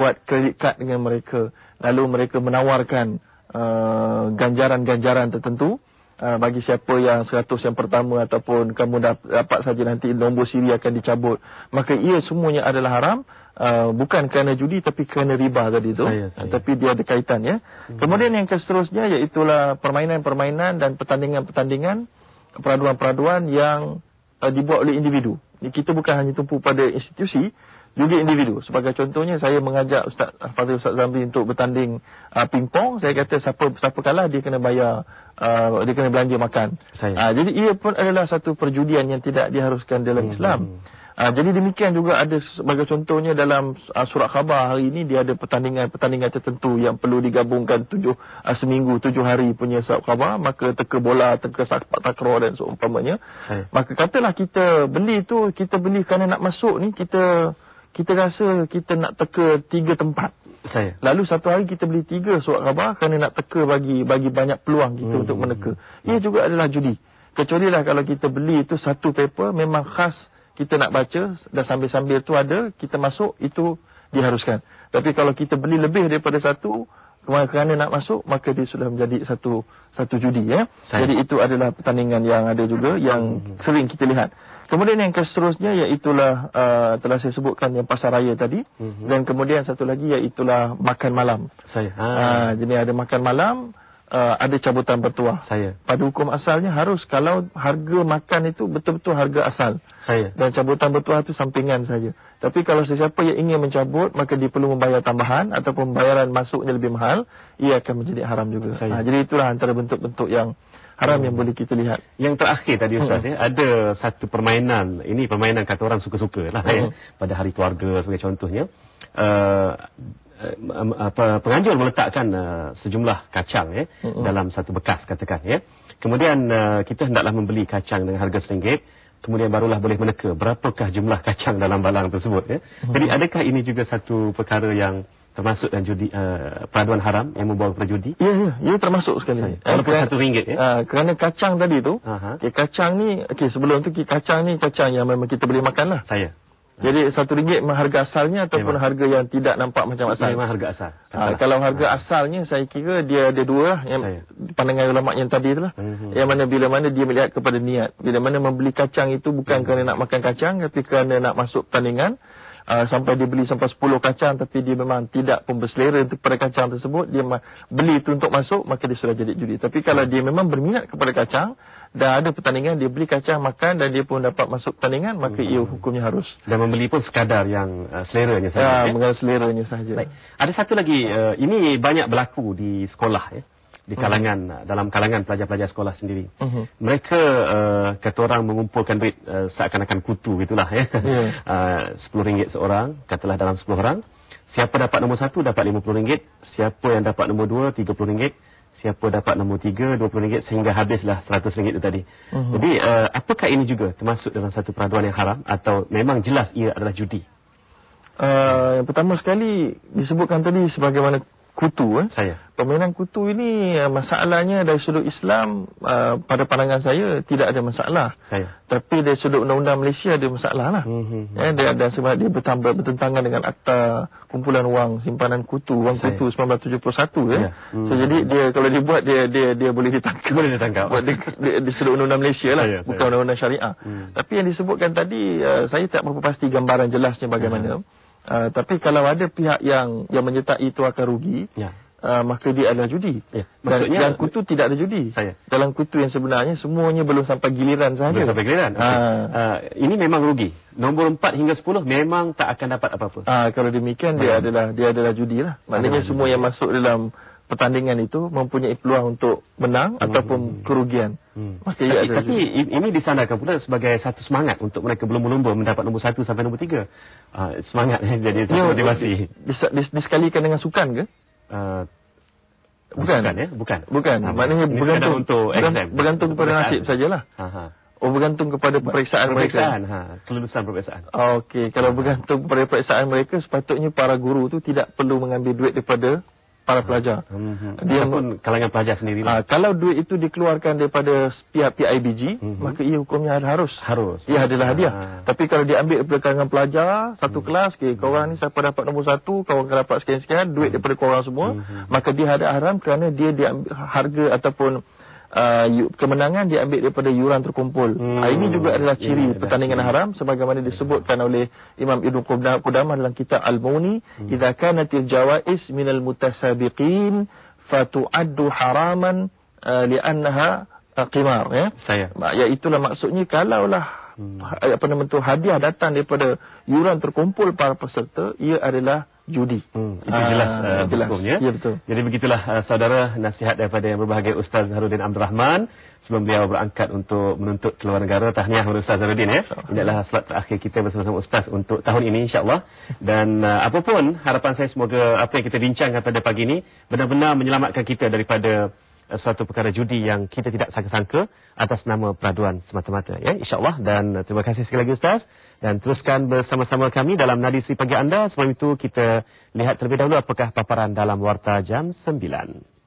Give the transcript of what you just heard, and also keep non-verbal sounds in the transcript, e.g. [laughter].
buat kredit kad dengan mereka. Lalu mereka menawarkan uh, ganjaran-ganjaran tertentu uh, bagi siapa yang 100 yang pertama ataupun kamu dapat saja nanti nombor siri akan dicabut. Maka ia semuanya adalah haram uh, bukan kerana judi tapi kerana riba tadi tu. Saya, saya. tapi dia ada kaitan ya. Hmm. kemudian yang seterusnya iaitu permainan-permainan dan pertandingan-pertandingan peraduan-peraduan yang uh, dibuat oleh individu. Kita bukan hanya tumpu pada institusi juga individu. Sebagai contohnya saya mengajak Ustaz Fadil Ustaz Zamri untuk bertanding uh, pingpong, saya kata siapa siapa kalah dia kena bayar uh, dia kena belanja makan. Uh, jadi ia pun adalah satu perjudian yang tidak diharuskan dalam hmm. Islam. Uh, jadi demikian juga ada sebagai contohnya dalam uh, surat khabar hari ini dia ada pertandingan-pertandingan tertentu yang perlu digabungkan tujuh uh, seminggu tujuh hari punya surat khabar maka teka bola teka sepak takraw dan seumpamanya maka katalah kita beli tu kita beli kerana nak masuk ni kita kita rasa kita nak teka tiga tempat. Saya. Lalu satu hari kita beli tiga surat khabar kerana nak teka bagi bagi banyak peluang kita hmm. untuk meneka. Ia juga adalah judi. Kecuali lah kalau kita beli itu satu paper memang khas kita nak baca dan sambil-sambil tu ada kita masuk itu diharuskan. Tapi kalau kita beli lebih daripada satu kerana nak masuk maka dia sudah menjadi satu satu judi ya. Saya. Jadi itu adalah pertandingan yang ada juga yang hmm. sering kita lihat. Kemudian yang seterusnya iaitulah uh, telah saya sebutkan yang pasar raya tadi mm-hmm. dan kemudian satu lagi iaitulah makan malam. Saya. Ha. Uh, jadi ada makan malam, uh, ada cabutan bertuah. Saya. Pada hukum asalnya harus kalau harga makan itu betul-betul harga asal. Saya. Dan cabutan bertuah itu sampingan saja. Tapi kalau sesiapa yang ingin mencabut maka dia perlu membayar tambahan ataupun bayaran masuknya lebih mahal, ia akan menjadi haram juga. Saya. Uh, jadi itulah antara bentuk-bentuk yang haram hmm. yang boleh kita lihat. Yang terakhir tadi Ustaz hmm. ya, ada satu permainan, ini permainan kata orang suka-suka lah ya, hmm. ya, pada hari keluarga sebagai contohnya. Uh, apa penganjur meletakkan uh, sejumlah kacang ya dalam satu bekas katakan ya. Kemudian uh, kita hendaklah membeli kacang dengan harga RM1 kemudian barulah boleh meneka berapakah jumlah [laughs] kacang dalam balang tersebut ya. Uh-huh. Jadi adakah ini juga satu perkara yang termasuk dan judi uh, peraduan haram yang membawa kepada judi? Ya, ya, ya termasuk sekali. Walaupun satu ringgit ya. Uh, kerana kacang tadi tu, okay, kacang ni, okay, sebelum tu kacang ni kacang yang memang kita boleh makan lah. Saya. Jadi satu ringgit harga asalnya ataupun memang. harga yang tidak nampak macam asal? Memang harga asal. Ha, kalau harga ha. asalnya saya kira dia ada dua lah. Yang saya. pandangan ulama yang tadi itulah. Mm-hmm. Yang mana bila mana dia melihat kepada niat. Bila mana membeli kacang itu bukan mm-hmm. kerana nak makan kacang tapi kerana nak masuk pertandingan. Uh, sampai dia beli sampai 10 kacang tapi dia memang tidak pun berselera kepada kacang tersebut dia beli itu untuk masuk maka dia sudah jadi judi tapi kalau dia memang berminat kepada kacang dan ada pertandingan dia beli kacang makan dan dia pun dapat masuk pertandingan maka hmm. ia hukumnya harus dan membeli pun sekadar yang uh, seleranya saja ya, ya? mengenai seleranya saja Baik. ada satu lagi uh, ini banyak berlaku di sekolah ya di kalangan uh-huh. dalam kalangan pelajar-pelajar sekolah sendiri. Uh-huh. Mereka uh, kata orang mengumpulkan duit uh, seakan-akan kutu gitulah ya. Yeah. uh, RM10 seorang, katalah dalam 10 orang. Siapa dapat nombor satu dapat RM50, siapa yang dapat nombor dua RM30, siapa dapat nombor tiga RM20 sehingga habislah RM100 itu tadi. Uh-huh. Jadi uh, apakah ini juga termasuk dalam satu peraduan yang haram atau memang jelas ia adalah judi? Uh, yang pertama sekali disebutkan tadi sebagaimana kutu eh. Saya. Permainan kutu ini uh, masalahnya dari sudut Islam uh, pada pandangan saya tidak ada masalah. Saya. Tapi dari sudut undang-undang Malaysia ada masalah lah. Mm-hmm. Eh, dia ada sebab dia bertambah bertentangan dengan akta kumpulan wang simpanan kutu wang saya. kutu 1971 ya. Yeah. Mm. So jadi dia kalau dibuat dia dia dia boleh ditangkap. Boleh ditangkap. Buat di, di, di sudut undang-undang Malaysia lah. Saya, bukan undang-undang syariah. Mm. Tapi yang disebutkan tadi uh, saya tak berapa pasti gambaran jelasnya bagaimana. Mm. Uh, tapi kalau ada pihak yang yang menyertai itu akan rugi, ya. uh, maka dia adalah judi. Ya. Maksudnya Dan, dalam kutu tidak ada judi. Saya. Dalam kutu yang sebenarnya semuanya belum sampai giliran saja. Belum sampai giliran. Okay. Uh, uh, ini memang rugi. Nombor 4 hingga 10 memang tak akan dapat apa-apa. Uh, kalau demikian dia adalah dia adalah judi lah. Maknanya semua judi. yang masuk dalam pertandingan itu mempunyai peluang untuk menang hmm. ataupun kerugian. Hmm. Maka tapi, tapi ini disandarkan pula sebagai satu semangat untuk mereka belum berlumba mendapat nombor satu sampai nombor tiga. Uh, semangat jadi satu ya, motivasi. Dis, dis, disekalikan dengan sukan ke? Uh, bukan. Bukan ya? Bukan. Bukan. Uh, Maknanya bergantung untuk exam. Bergantung kepada nasib sajalah. Aha. Oh bergantung kepada peperiksaan, peperiksaan mereka. Ha, kelulusan peperiksaan. Okey, kalau bergantung kepada peperiksaan mereka sepatutnya para guru tu tidak perlu mengambil duit daripada para pelajar. Hmm. Dia pun kalangan pelajar sendiri. Uh, kalau duit itu dikeluarkan daripada pihak PIBG, hmm. maka ia hukumnya harus. Harus. Ia adalah hadiah. Uh. Tapi kalau diambil daripada kalangan pelajar, satu hmm. kelas, okay, kau orang ni siapa dapat nombor satu, kau orang dapat sekian-sekian, duit hmm. daripada kau orang semua, hmm. maka dia ada haram kerana dia diambil harga ataupun uh, kemenangan diambil daripada yuran terkumpul. Hmm. Uh, ini juga adalah ciri yeah, pertandingan ciri. haram sebagaimana disebutkan oleh Imam Ibn Qudamah dalam kitab Al-Muni, hmm. "Idza kanatil jawaiz minal mutasabiqin fatu'addu haraman uh, li'annaha uh, qimar." Ya. Saya. Ya itulah maksudnya kalaulah hmm. apa nama tu hadiah datang daripada yuran terkumpul para peserta, ia adalah judi. Hmm, itu jelas uh, jelas. hukumnya. Ya betul. Jadi begitulah uh, saudara nasihat daripada yang berbahagia Ustaz Harudin Abdul Rahman sebelum beliau berangkat untuk menuntut keluar negara. Tahniah kepada Ustaz Harudin ya. Ini adalah slot terakhir kita bersama-sama Ustaz untuk tahun ini insya-Allah. Dan uh, apapun harapan saya semoga apa yang kita bincangkan pada pagi ini benar-benar menyelamatkan kita daripada suatu perkara judi yang kita tidak sangka-sangka atas nama peraduan semata-mata ya. Insyaallah. Dan terima kasih sekali lagi ustaz. Dan teruskan bersama-sama kami dalam nadi si pagi anda. Sebelum itu kita lihat terlebih dahulu apakah paparan dalam warta jam 9